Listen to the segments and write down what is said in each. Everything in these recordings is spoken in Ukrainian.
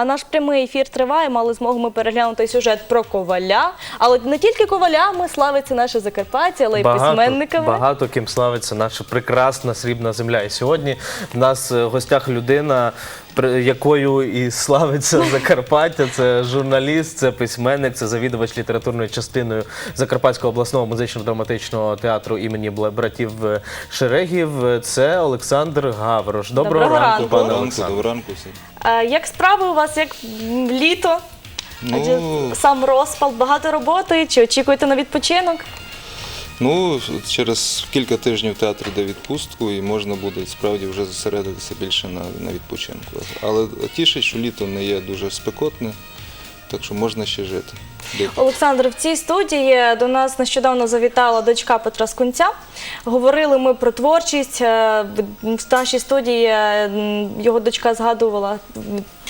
А наш прямий ефір триває. Мали змогу ми переглянути сюжет про коваля. Але не тільки ковалями славиться наше Закарпаття, але й письменниками. багато ким славиться наша прекрасна срібна земля. І сьогодні в нас е, в гостях людина, якою і славиться Закарпаття. Це журналіст, це письменник, це завідувач літературною частиною Закарпатського обласного музично-драматичного театру імені братів е, Шерегів. Це Олександр Гаврош. Доброго, Доброго ранку, ранку. пане Олександр. доброго ранку всім. А як справи у вас, як літо? Адже Ну, сам розпал, багато роботи. Чи очікуєте на відпочинок? Ну, через кілька тижнів театр йде відпустку і можна буде справді вже зосередитися більше на, на відпочинку. Але тішить, що літо не є дуже спекотне, так що можна ще жити. Олександр, в цій студії до нас нещодавно завітала дочка Петра Скунця. Говорили ми про творчість. Е, В нашій студії е, його дочка згадувала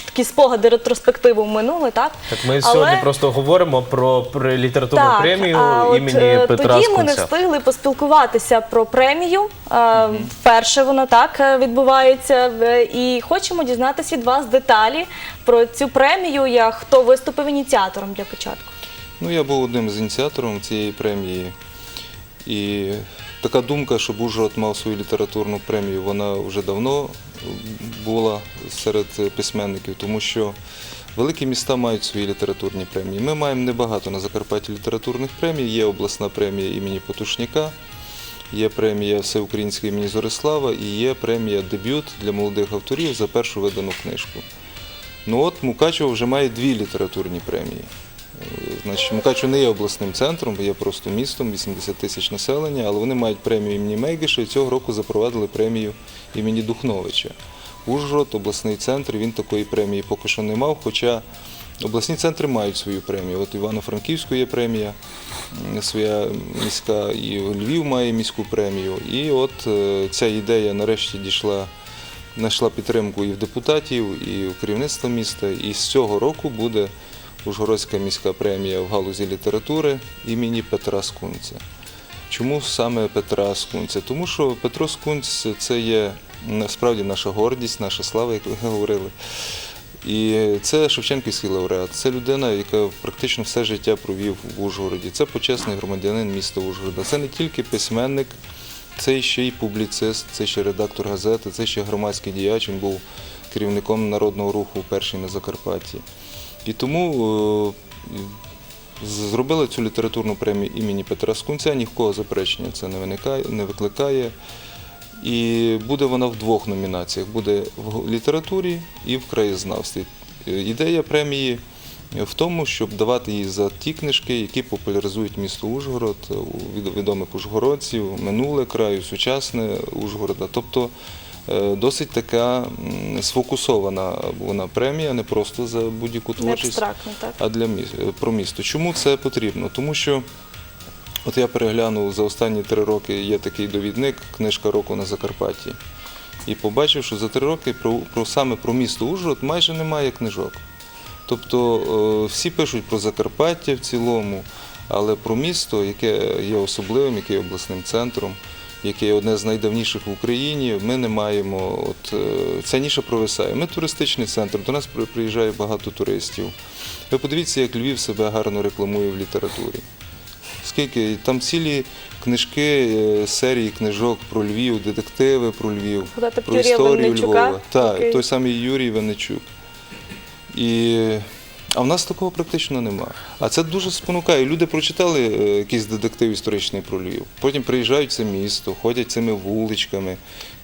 такі спогади ретроспективу в минуле, так? Так ми Але- сьогодні просто говоримо про, літературну Так, премію а от, імені е, Петра Тоді ми не Скунця. встигли поспілкуватися про премію. Е, Вперше вона так е, відбувається. Е, І хочемо дізнатися від вас деталі про цю премію. Я хто виступив ініціатором для початку. Ну, я був одним з ініціатором цієї премії. І така думка, щоб Ужгород мав свою літературну премію, вона вже давно була серед письменників, тому що великі міста мають свої літературні премії. Ми маємо небагато на Закарпатті літературних премій. Є обласна премія імені Потушняка, є премія Всеукраїнська імені Зорислава і є премія Дебют для молодих авторів за першу видану книжку. Ну от Мукачево вже має дві літературні премії. Значить, Мукачево не є обласним центром, є просто містом, 80 тисяч населення, але вони мають премію імені Мейгиша і цього року запровадили премію імені Духновича. Ужгород, обласний центр, він такої премії поки що не мав, хоча обласні центри мають свою премію. От Івано-Франківську є премія своя міська, і Львів має міську премію. І от е, ця ідея нарешті дійшла знайшла підтримку і в депутатів, і в керівництва міста. І з цього року буде Ужгородська міська премія в галузі літератури імені Петра Скунця. Чому саме Петра Скунця? Тому що Петро Скунць це є насправді наша гордість, наша слава, як ви говорили. І це Шевченківський лауреат. Це людина, яка практично все життя провів в Ужгороді. Це почесний громадянин міста Ужгорода. Це не тільки письменник, це ще й публіцист, це ще редактор газети, це ще громадський діяч. Він був керівником народного руху перший на Закарпатті. І тому е, зробили цю літературну премію імені Петра Скунця. Ні в кого заперечення це не виникає, не викликає. І буде вона в двох номінаціях: буде в літературі і в краєзнавстві. Е, Ідея премії в тому, щоб давати її за ті книжки, які популяризують місто Ужгород, е, від- відомих ужгородців, минуле краю, сучасне Ужгорода. Тобто досить така сфокусована вона премія, не просто за будь-яку творчість а для е, про місто. Чому це потрібно? Тому що от я переглянув за останні три роки є такий довідник Книжка року на Закарпатті. І побачив, що за три роки про, про саме про місто Ужгород майже немає книжок. Тобто е, всі пишуть про Закарпаття в цілому, але про місто, яке є особливим, яке є обласним центром, яке є одне з найдавніших в Україні, ми не маємо. От, е, ця ніша провисає. Ми туристичний центр, до нас приїжджає багато туристів. Ви подивіться, як Львів себе гарно рекламує в літературі. Скільки там цілі книжки, е, серії книжок про Львів, детективи про Львів, про історію Винничука, Львова. Так, який- той самий Юрій Венечук. І... А в нас такого практично немає. А це дуже спонукає. Люди прочитали е, якийсь детектив історичний про Львів. Потім приїжджають в це місто, ходять цими вуличками,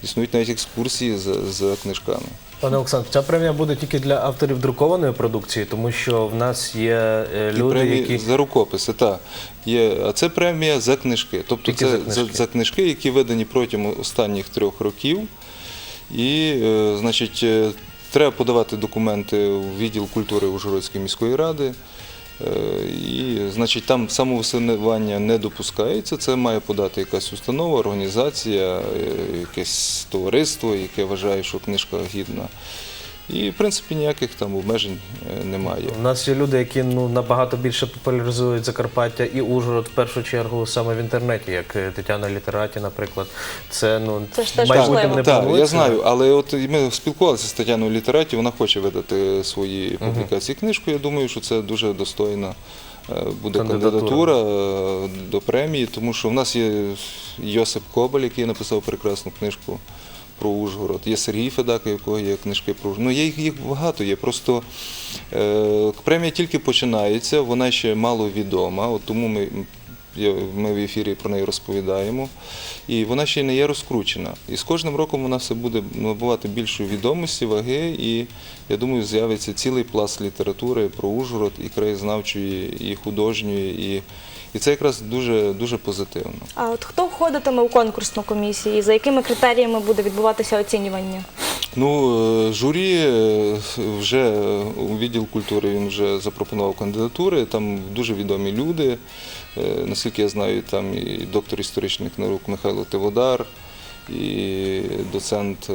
існують навіть екскурсії за, за книжками. Пане Олександр, ця премія буде тільки для авторів друкованої продукції, тому що в нас є е, люди, премії які за рукописи, так. Є, а це премія за книжки. Тобто Тільки це за за, книжки. за книжки, які видані протягом останніх трьох років. І, е, значить, треба подавати документи в відділ культури Ужгородської міської ради. Е, І, значить, там самовисинування не допускається. Це має подати якась установа, організація, е, якесь товариство, яке вважає, що книжка гідна. І, в принципі, ніяких там обмежень е, немає. У нас є люди, які ну набагато більше популяризують Закарпаття і Ужгород в першу чергу саме в інтернеті, як е, Тетяна Літераті, наприклад. Це ну Це ж теж майбутнім важливо. не Так, я знаю, але от ми спілкувалися з Тетяною Літераті, вона хоче видати свої публікації книжку. Я думаю, що це дуже достойна е, буде Кандидатура. кандидатура до премії, тому що в нас є Йосип Кобаль, який написав прекрасну книжку про Ужгород. Є Сергій Федак, у якого є книжки про Ужгород. Ну, є їх, їх багато є. Просто е, премія тільки починається, вона ще мало відома, от тому ми. Ми в ефірі про неї розповідаємо, і вона ще не є розкручена. І з кожним роком вона все буде набувати більшої відомості, ваги, і я думаю, з'явиться цілий пласт літератури про Ужгород, і краєзнавчої, і художньої, і, і це якраз дуже, дуже позитивно. А от хто входитиме у конкурсну комісію і за якими критеріями буде відбуватися оцінювання? Ну, е, журі е, вже у відділ культури він вже запропонував кандидатури. Там дуже відомі люди. Е, Наскільки я знаю, там і доктор історичних наук Михайло Тиводар, і доцент е,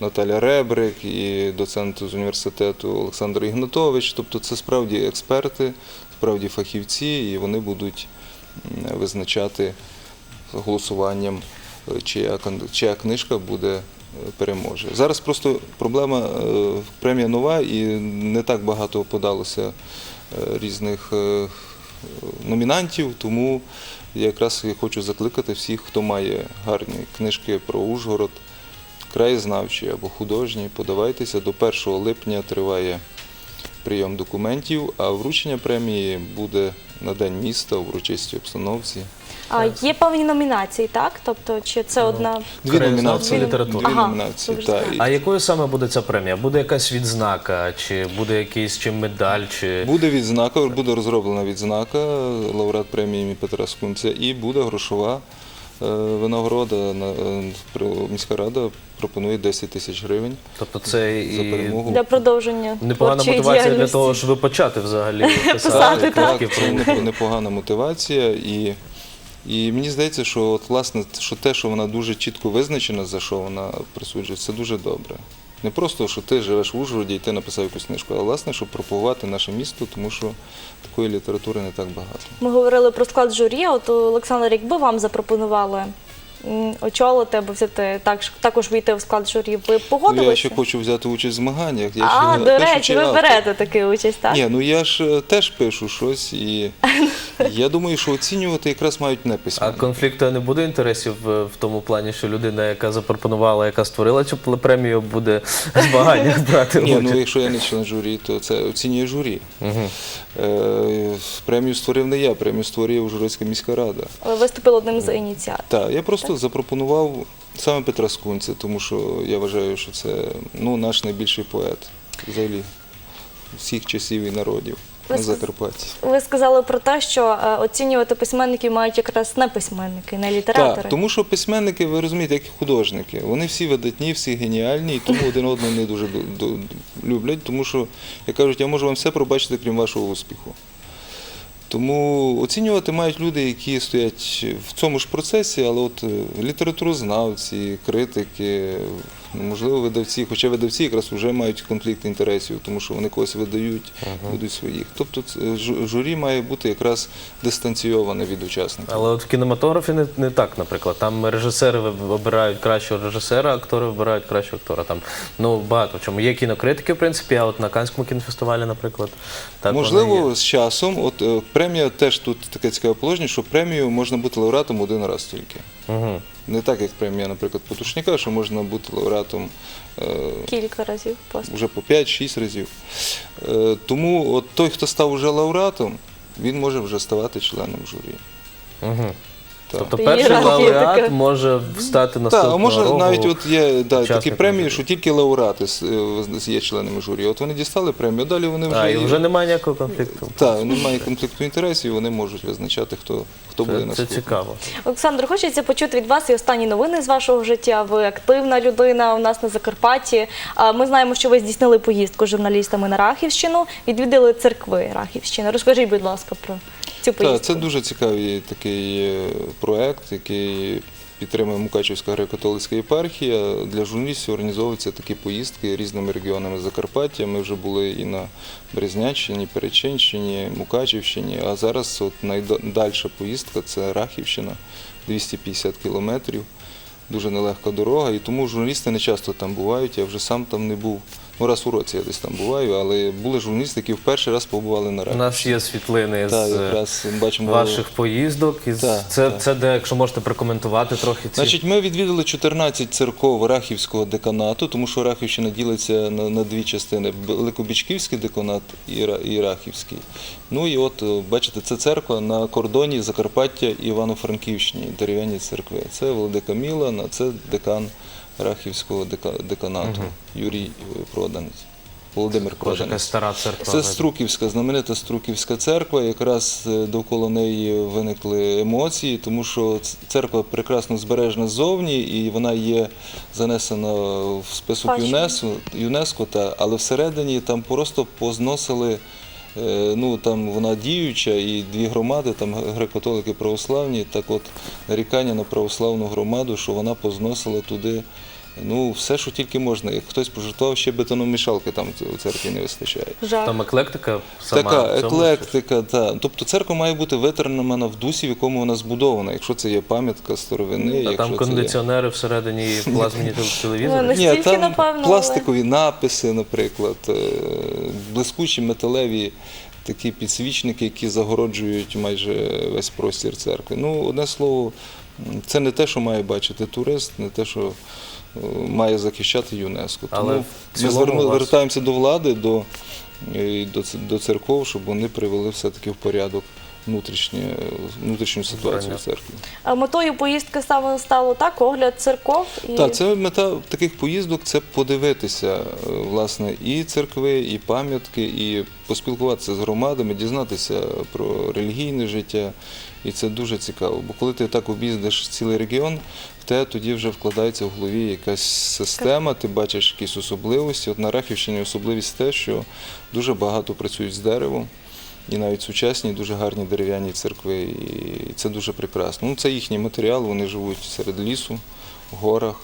Наталя Ребрик, і доцент з університету Олександр Ігнатович. Тобто це справді експерти, справді фахівці, і вони будуть визначати голосуванням, е, чия, чия книжка буде переможе. Зараз просто проблема, премія нова і не так багато подалося різних номінантів, тому я якраз хочу закликати всіх, хто має гарні книжки про Ужгород, краєзнавчі або художні, подавайтеся. До 1 липня триває прийом документів, а вручення премії буде на День міста у урочистій обстановці. А є певні номінації, так? Тобто, чи це одна Дві номінації. літератури. Дві Ага, номінації. дуже та, знаю. А якою саме буде ця премія? Буде якась відзнака, чи буде якийсь чи медаль, чи Буде відзнака, буде розроблена відзнака, лауреат премії імені Петра Скунця, і буде грошова винагорода. На- е, Міська рада пропонує 10 тисяч гривень тобто це за і перемогу. для продовження непогана мотивація для того, щоб почати взагалі писати, так. Це непогана мотивація. І, і мені здається, що от, власне, що те, що вона дуже чітко визначена, за що вона присуджується, це дуже добре. Не просто, що ти живеш в Ужгороді і ти написав якусь книжку, а власне, щоб пропагувати наше місто, тому що такої літератури не так багато. Ми говорили про склад журі. От Олександр, якби вам запропонували очолити або взяти так, також війти в склад журі, ви Ну, я ще хочу взяти участь в змаганнях. Я а, ще до речі, ви берете таку участь, так? Ні, ну я ж е, теж пишу щось, і я думаю, що оцінювати якраз мають не А конфлікту не буде інтересів в тому плані, що людина, яка запропонувала, яка створила цю премію, буде в змаганнях брати Ні, ну якщо я не член журі, то це оцінює журі. Мгм. Е, Премію створив не я, премію створює Ужгородська міська рада. Ви виступили одним з ініціаторів. Так, я просто запропонував саме Петра Скунця, тому що я вважаю, що це ну, наш найбільший поет взагалі всіх часів і народів Ви на Закарпатті. Ви сказали про те, що е, оцінювати письменників мають якраз не письменники, не літератори. Так, тому що письменники, ви розумієте, як і художники. Вони всі видатні, всі геніальні, і тому один одного не дуже ду- ду- люблять, тому що, як кажуть, я можу вам все пробачити, крім вашого успіху. Тому оцінювати мають люди, які стоять в цьому ж процесі, але от е, літературознавці, критики, можливо, видавці, хоча видавці якраз вже мають конфлікт інтересів, тому що вони когось видають, будуть своїх. Тобто журі має бути якраз дистанційоване від учасників. Але от в кінематографі не, не так, наприклад. Там режисери обирають кращого режисера, актори вибирають кращого актора. Там ну багато в чому. Є кінокритики, в принципі, а от на Канському кінофестивалі, наприклад, так Можливо, з часом, от е, премія теж тут таке цікаве положення, що премію можна бути лауреатом один раз тільки. Мгм. Не так, як премія, наприклад, Потушняка, що можна бути лауреатом е, Кілька разів поспіль. вже по 5-6 разів. Е, Тому от той, хто став вже лауреатом, він може вже ставати членом журі. Мгм. Так. Тобто перший лауреат може встати Так, наступного а може навіть от є да, такі премії, журі. що тільки лауреати с- е, є членами журі. От вони дістали премію, далі вони вже, А, і вже немає ніякого конфлікту. Так, немає конфлікту інтересів, вони можуть визначати, хто, хто буде Це, це цікаво. Олександр, хочеться почути від вас і останні новини з вашого життя. Ви активна людина у нас на Закарпатті. А Ми знаємо, що ви здійснили поїздку з журналістами на Рахівщину, відвідали церкви Рахівщини. Розкажіть, будь ласка, про цю Так, поїздку? це дуже цікавий такий е, проект, який підтримує Мукачівська греко-католицька єпархія. Для журналістів організовуються такі поїздки різними регіонами Закарпаття. Ми вже були і на Березняччині, Перечинщині, Мукачівщині, а зараз от найдальша поїздка це Рахівщина, 250 кілометрів. Дуже нелегка дорога, і тому журналісти не часто там бувають. Я вже сам там не був. Ну, раз у році я десь там буваю, але були журналісти, які в перший раз побували на У нас є світлини Так, з якраз бачимо ваших поїздок. І Так, це, так. це де, якщо можете прокоментувати трохи ці. Значить, ми відвідали 14 церков Рахівського деканату, тому що Рахівщина ділиться на, на дві частини: Великобічківський деканат і, Рахівський. Ну і от е, бачите, це церква на кордоні Закарпаття і Івано-Франківщині, дерев'яні церкви. Це Володика Мілан, а це декан Рахівського дека- деканату Юрій е, Проданець. Володимир Проданець. стара церква. Це Струківська, знаменита Струківська церква. Якраз е, довкола неї виникли емоції, тому що церква прекрасно збережена ззовні і вона є занесена в список ЮНЕСКО, ЮНЕСКО та, але всередині там просто позносили. е, Ну там вона діюча, і дві громади, там греко-католики православні, так от нарікання на православну громаду, що вона позносила туди ну все, що тільки можна. Як хтось пожертвував, ще бетономішалки там у церкві не вистачає. Там еклектика сама. Така в цьому, еклектика, та. Тобто церква має бути витримана в дусі, в якому вона збудована. Якщо це є пам'ятка старовини, А якщо там це кондиціонери всередині і плазмені тел- телевізори. Ні, там напевно, пластикові написи, наприклад, е, блискучі металеві такі підсвічники, які загороджують майже весь простір церкви. Ну, одне слово, це не те, що має бачити турист, не те, що має захищати ЮНЕСКО. Але Тому ми зверну- вас- вертаємося до влади, до, е, до, до церков, щоб вони привели все-таки в порядок внутрішнє, внутрішню ситуацію в церкві. А Метою поїздки стало, стало так, огляд церков і Так, це мета таких поїздок це подивитися е, власне і церкви, і пам'ятки, і поспілкуватися з громадами, дізнатися про релігійне життя. І це дуже цікаво. Бо коли ти так об'їздиш цілий регіон, в те тоді вже вкладається в голові якась система, ти бачиш якісь особливості. От на Рахівщині особливість те, що дуже багато працюють з деревом. І навіть сучасні, дуже гарні дерев'яні церкви, і це дуже прекрасно. Ну, це їхній матеріал, вони живуть серед лісу, в горах.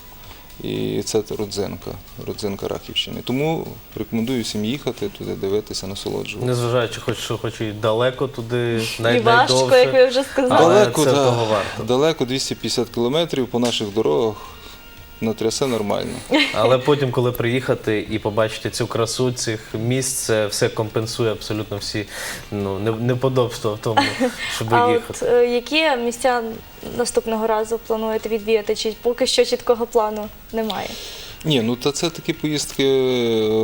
І це родзинка, родзинка Рахівщини. Тому рекомендую всім їхати туди, дивитися, насолоджуватися. Незважаючи, хоч що хоч і далеко туди, і важко, найдовше. як ви вже сказали. Але далеко, це да, того варто. далеко 250 кілометрів по наших дорогах натрясе нормально. Але потім, коли приїхати і побачити цю красу цих місць, це все компенсує абсолютно всі ну, не- неподобства в тому, щоб А їхати. от е, які місця наступного разу плануєте відвідати? Чи поки що чіткого плану немає? Ні, ну та це такі поїздки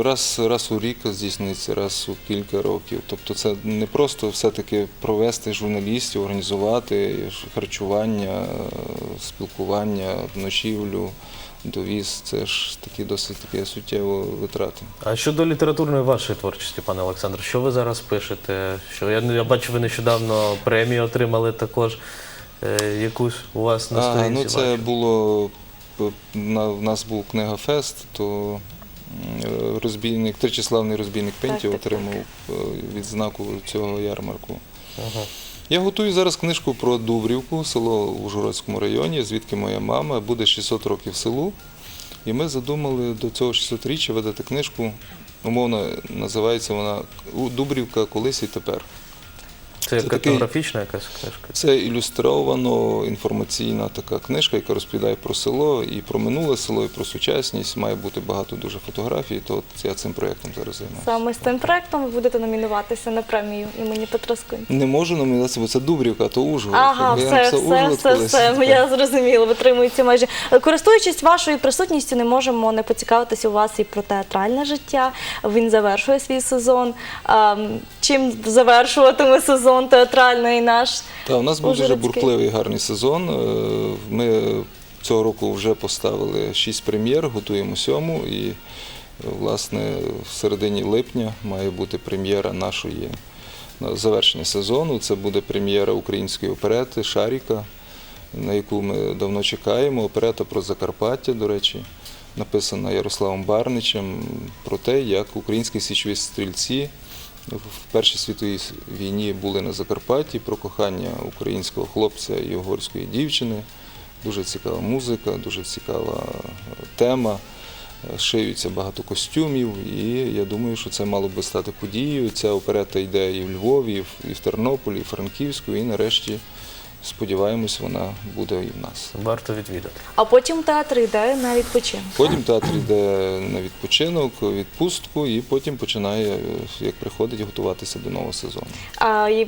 раз, раз у рік здійснюються, раз у кілька років. Тобто це не просто все-таки провести журналістів, організувати харчування, спілкування, ночівлю, довіз. Це ж такі досить такі суттєві витрати. А щодо літературної вашої творчості, пане Олександр, що ви зараз пишете? Що я, я бачу, ви нещодавно премію отримали також. Е, якусь у вас на А, ну це бачу. було на в нас був книга Фест, то розбійник, тричиславний розбійник Пентів отримав е, відзнаку цього ярмарку. Ага. Я готую зараз книжку про Дубрівку, село у Ужгородському районі, звідки моя мама. Буде 600 років селу. І ми задумали до цього 600-річчя видати книжку. Умовно називається вона Дубрівка колись і тепер. Це, Це такий- картографічна якась книжка. Це ілюстровано інформаційна така книжка, яка розповідає про село і про минуле село, і про сучасність. Має бути багато дуже фотографій. То от я цим проєктом зараз займаюся. Саме з цим проектом ви будете номінуватися на премію імені Петра? Не можу номінуватися, бо це Дубрівка, то Ужгород. Ага, Якби я все, все, Ужгород все, колись, все. так. Я зрозуміла, витримується майже. Користуючись вашою присутністю, не можемо не поцікавитися у вас і про театральне життя. Він завершує свій сезон. Чим завершуватиме сезон театральний наш? Та, у нас був дуже Ужгородський. бурхливий гарний сезон. Е, Ми цього року вже поставили шість прем'єр, готуємо сьому. І, е, власне, в середині липня має бути прем'єра нашої на завершення сезону. Це буде прем'єра української оперети Шаріка, на яку ми давно чекаємо. Оперета про Закарпаття, до речі, написана Ярославом Барничем про те, як українські січові стрільці в Першій світовій війні були на Закарпатті про кохання українського хлопця і угорської дівчини. Дуже цікава музика, дуже цікава е, тема. Е, Шиються багато костюмів, і я думаю, що це мало би стати подією. Ця оперета йде і в Львові, і в- Тернополі, і в Франківську, і нарешті, сподіваємось, вона буде і в нас. Варто відвідати. А потім театр йде на відпочинок. Потім театр йде на відпочинок, відпустку, і потім починає, е, як приходить, готуватися до нового сезону. А, і,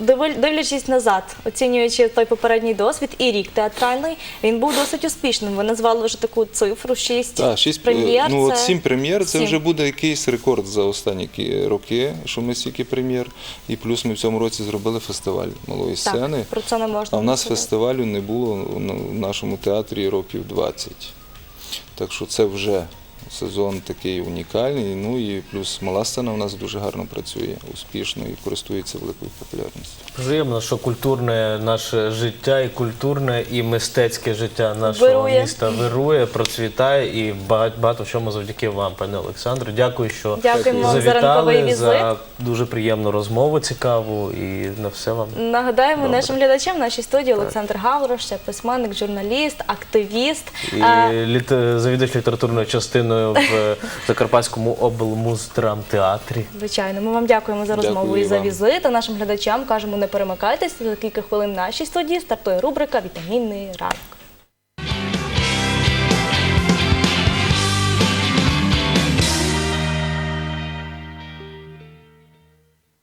дивлячись назад, оцінюючи той попередній досвід і рік театральний, він був досить успішним. Ви назвали вже таку цифру: шість Так, шість прем'єр. Ну, от сім прем'єр це вже буде якийсь рекорд за останні роки, що ми стільки прем'єр. І плюс ми в цьому році зробили фестиваль малої Так, сцени. про це не можна. А в нас фестивалю не було в нашому театрі років 20. Так що це вже сезон такий унікальний. Ну і плюс мала сцена у нас дуже гарно працює, успішно і користується великою популярністю. Приємно, що культурне наше життя, і культурне, і мистецьке життя нашого Вирує. міста вирує, процвітає і багато, багато в чому завдяки вам, пане Олександре. Дякую, що Дякуємо за ранковий завітали візит. за дуже приємну розмову, цікаву і на все вам. Нагадаємо Добре. нашим глядачам в нашій студії Олександр Гаврош, це письменник, журналіст, активіст. І літ... завідувач літературною частиною в Закарпатському облмуздрамтеатрі. Звичайно, ми вам дякуємо за розмову Дякую і за вам. візит. А нашим глядачам кажемо, не перемикайтеся. За кілька хвилин в нашій студії стартує рубрика Вітамінний ранок.